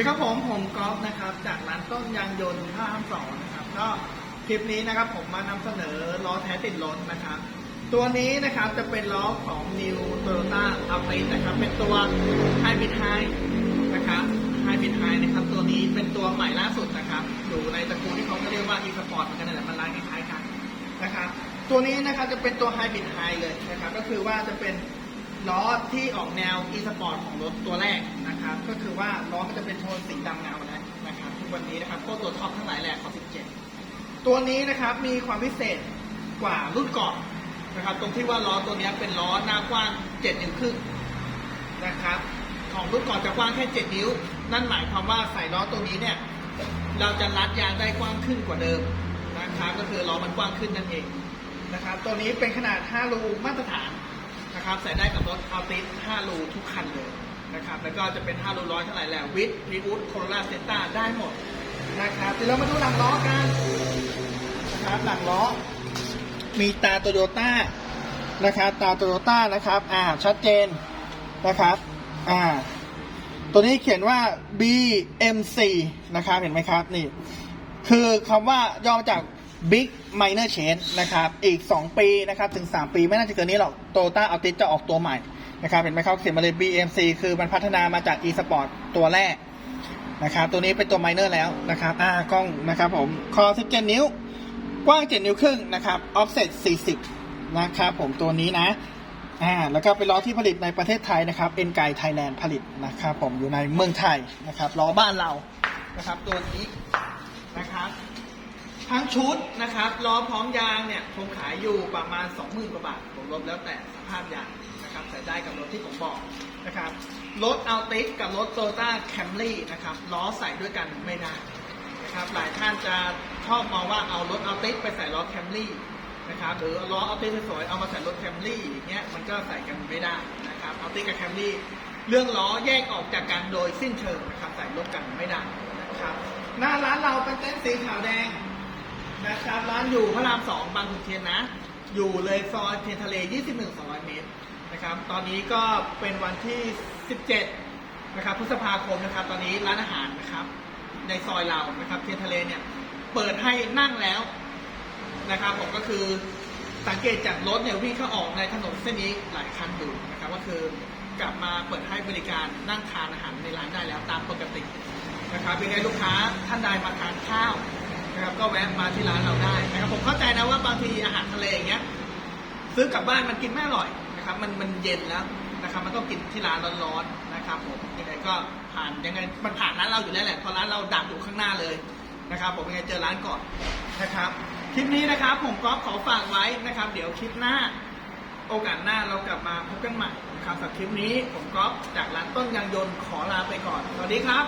ดีครับผมผมก๊อฟนะครับจากร้านต้นยางยนต์ท่าห้ามสองนะครับก็คลิปนี้นะครับผมมานำเสนอล้อแท้ติดรถนะครับ ตัวนี้นะครับจะเป็นล้อของ New Toyota a l t i s นะครับ เป็นตัว Hybrid High นะครับ Hybrid High นะครับ ตัวนี้เป็นตัวใหม่ล่าสุดนะครับอยู่ในตระกูลที่เขาก็เรียกว่า e-sport เหมือนกันแหละมันลายคล้ายๆกันนะครับ ตัวนี้นะครับจะเป็นตัว Hybrid High เลยนะครับ ก็คือว่าจะเป็นล้อที่ออกแนว e-sport ของรถตัวแรกนะครับ ก็คือว่า นสีดำเงาแล้วนะครับทุกวันนี้นะครับพวกตัวท็อปทั้งหลายแหละของ17 ตัวนี้นะครับมีความพิเศษกว่ารุ่นก่อนนะครับ ตรงที่ว่าล้อตัวนี้เป็นล้อหน้ากว้าง7นิ้วครึ่งนะครับ ของรุ่นก่อนจะกว้างแค่ 7 นิ้ว นั่นหมายความว่าใส่ล้อตัวนี้เนี่ยเราจะรัดยางได้กว้างขึ้นกว่าเดิมนะครับก็คือล้อมันกว้างขึ้นนั่นเองนะครับ ตัวนี้เป็นขนาด 5 รูมาตรฐานนะครับ ใส่ได้กับรถอัลติส5รูทุกคันเลย นะครับแล้วก็จะเป็น5รูร้อยเท่าไหร่แล้ววิทพีอูดโคโรลาเซนต้าได้หมดนะครับเดี๋ยวเรามาดูหลังล้อกันนะครับหลังล้อ มีตาโตโยต้านะครับตาโตโยต้านะครับอ่าชัดเจนนะครับอ่าตัวนี้เขียนว่า BMC นะครับเห็นไหมครับนี่ คือคำว่าย่อมาจาก Big Minor Change นะครับ อีก 2 ปีนะครับ ถึง 3 ปีไม่น่าจะเกินนี้หรอก Toyota Altis จะออกตัวใหม่ นะครับเห็นไหมครับเขียนมาเลย BMC คือมันพัฒนามาจาก e-sport ตัวแรกนะครับตัวนี้เป็นตัว minor แล้วนะครับอ่ากล้องนะครับผมคอ17นิ้ว กว้าง 7 นิ้วครึ่งนะครับ offset 40 นะครับผมตัวนี้นะอ่าแล้วก็เป็นล้อที่ผลิตในประเทศไทยนะครับเอ็นไกไทยแลนด์ผลิตนะครับผมอยู่ในเมืองไทยนะครับล้อบ้านเรานะครับตัวนี้นะครับทั้งชุดนะครับล้อพร้อมยางเนี่ยผมขายอยู่ประมาณ 20,000กว่าบาทผมลดแล้วแต่สภาพยาง นะครับใส่ได้กับรถที่ผมบอกนะครับรถอัลติสกับรถโตต้าแคมรี่นะครับล้อใส่ด้วยกันไม่ได้นะครับหลายท่านจะชอบมองว่าเอารถอัลติสไปใส่ล้อแคมรี่นะครับหรือล้ออัลติสสวยๆเอามาใส่รถแคมรี่อย่างเงี้ยมันก็ใส่กันไม่ได้นะครับอัลติสกับแคมรี่เรื่องล้อแยกออกจากกันโดยสิ้นเชิงนะครับใส่รถกันไม่ได้นะครับหน้าร้านเราเป็นเต็นท์สีขาวแดงนะครับร้านอยู่พระรามสองบางขุนเทียนนะ อยู่เลยซอยเทียนทะเล 21 200 เมตร นะครับ ตอนนี้ก็เป็นวันที่ 17 นะครับ พฤษภาคมนะครับ ตอนนี้ร้านอาหารนะครับ ในซอยเรานะครับเทียนทะเลเนี่ย เปิดให้นั่งแล้วนะครับ ผมก็คือสังเกตจากรถเนี่ยวิ่งเข้าออกในถนนเส้นนี้หลายคันอยู่นะครับ ก็คือกลับมาเปิดให้บริการนั่งทานอาหารในร้านได้แล้วตามปกตินะครับยังไงลูกค้าท่านใดมาทานข้าวนะครับ ก็แวะมาที่ร้านเราได้นะครับ ผมเข้าใจนะว่าบางทีอาหารทะเลอย่างเงี้ยซื้อกลับบ้านมันกินไม่อร่อย นะครับมันมันเย็นแล้วนะครับมันต้องกินที่ร้านร้อนๆนะครับผมยังไงก็ผ่านยังไงมันผ่านร้านเราอยู่แล้วแหละเพราะร้านเราดักอยู่ข้างหน้าเลยนะครับผมยังไงเจอร้านก่อนนะครับคลิปนี้นะครับผมก็ขอฝากไว้นะครับ เดี๋ยวคลิปหน้าโอกาสหน้าเรากลับมาพบกันใหม่นะครับสำหรับคลิปนี้ผมก็จากร้านต้นยางยนต์ขอลาไปก่อนสวัสดีครับ